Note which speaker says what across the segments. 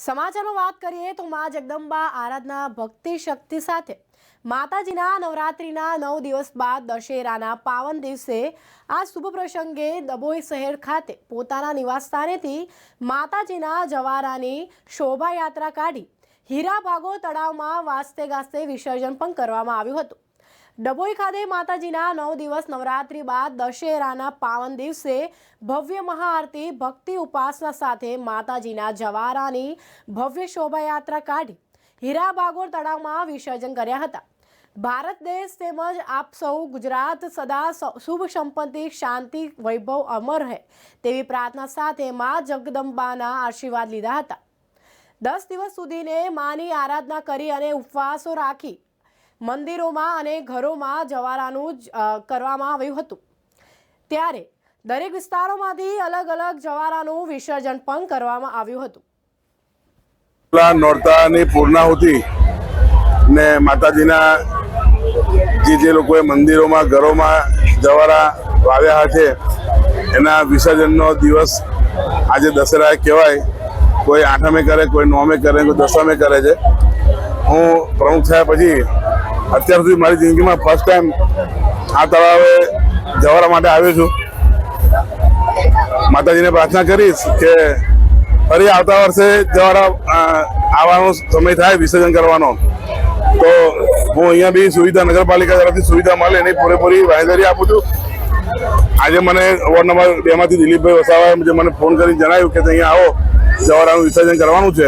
Speaker 1: સમાચારનો વાત કરીએ તો મા જગદંબા આરાધના ભક્તિ શક્તિ સાથે. માતાજીના નવરાત્રિના નવ દિવસ બાદ દશેરાના પાવન દિવસે આ શુભ પ્રસંગે દબોઈ શહેર ખાતે પોતાના નિવાસસ્થાનેથી માતાજીના જવારાની શોભાયાત્રા કાઢી. હીરા ભાગો તળાવમાં વાસ્તે ગાસ્તે વિસર્જન પણ કરવામાં આવ્યું હતું. ડભોઈ ખાતે માતાજીના નવ દિવસ નવરાત્રી બાદ દશેરાના પાવન દિવસે ભવ્ય મહાઆરતી, ભક્તિ ઉપાસના સાથે માતાજીના જવારાની ભવ્ય શોભાયાત્રા કાઢી હીરા બાગોર તળાવમાં વિસર્જન કર્યા હતા. ભારત દેશ તેમજ આપ સૌ ગુજરાત સદા શુભ સંપત્તિ, શાંતિ, વૈભવ, અમર રહે તેવી પ્રાર્થના સાથે મા જગદંબાના આશીર્વાદ લીધા હતા. દસ દિવસ સુધીને માની આરાધના કરી અને ઉપવાસો રાખી મંદિરોમાં અને ઘરોમાં જવારાનું કરવામાં આવ્યું હતું. ત્યારે દરેક વિસ્તારોમાંથી અલગ અલગ જવારાનું વિસર્જન પણ કરવામાં આવ્યું હતું.
Speaker 2: નોરતાની પૂર્ણાહુતિ ને માતાજીના જે જે લોકોએ મંદિરોમાં, ઘરોમાં જવારા વાવ્યા છે, એના વિસર્જનનો દિવસ આજે દશેરા કહેવાય. કોઈ આઠમે કરે, કોઈ નોમે કરે, કોઈ દસમે કરે છે. હું પ્રમુખ થયા પછી અત્યાર સુધી મારી જિંદગીમાં ફર્સ્ટ ટાઈમ આ તળાવે જવારા માટે આવ્યો છું. માતાજીને પ્રાર્થના કરીશ કે ફરી આવતા વર્ષે જવારા આવવાનો સમય થાય વિસર્જન કરવાનો. તો હું અહીંયા બી સુવિધા નગરપાલિકા તરફથી સુવિધા મળે એની પૂરેપૂરી બાંહેધરી આપું છું. આજે મને વોર્ડ નંબર બે માંથી દિલીપભાઈ વસાવાએ જે મને ફોન કરીને જણાવ્યું કે અહીંયા આવો, જવારાનું વિસર્જન કરવાનું છે.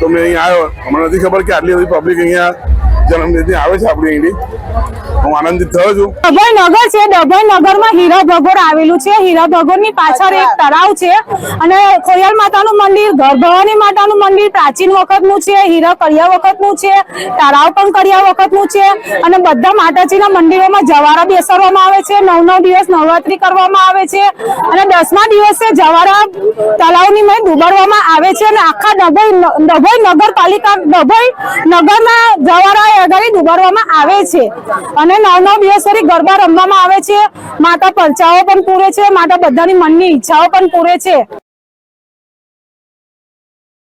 Speaker 2: તો મેં અહીંયા આવ્યો. મને નથી ખબર કે આટલી બધી પબ્લિક અહીંયા જન્મદિવસની આવે છે આપણી અહીંથી હું આનંદિત થયો છું.
Speaker 3: ડભોઈ નગર છે ડભોઈ નગરમાં હીરા ભગોર આવેલું છે. હીરા ભગોરની પાછળ એક તળાવ છે અને ખોયલ માતાનું મંદિર ઘર ભવાની માતાનું મંદિર પ્રાચીન વખતનું છે હીરા કડિયા વખતનું છે તળાવ પણ કડિયા વખતનું છે અને બધા માતાજીના મંદિરોમાં જવારા બેસાડવામાં આવે છે નવ નવ દિવસ નવરાત્રી કરવામાં આવે છે અને દસમા દિવસે જવારા તળાવની મેં ડુબાડવામાં આવે છે અને આખા ડભોઈ ન- ડભોઈ નગરપાલિકા ડભોઈ નગરના જવારા આગળ ડુબાડવામાં આવે છે. અને નવ નવ દિવસ સુધી ગરબા રમવામાં આવે છે. માતા પરચાઓ પણ પૂરે છે. માતા બધાની મનની ઈચ્છાઓ પણ પૂરે છે.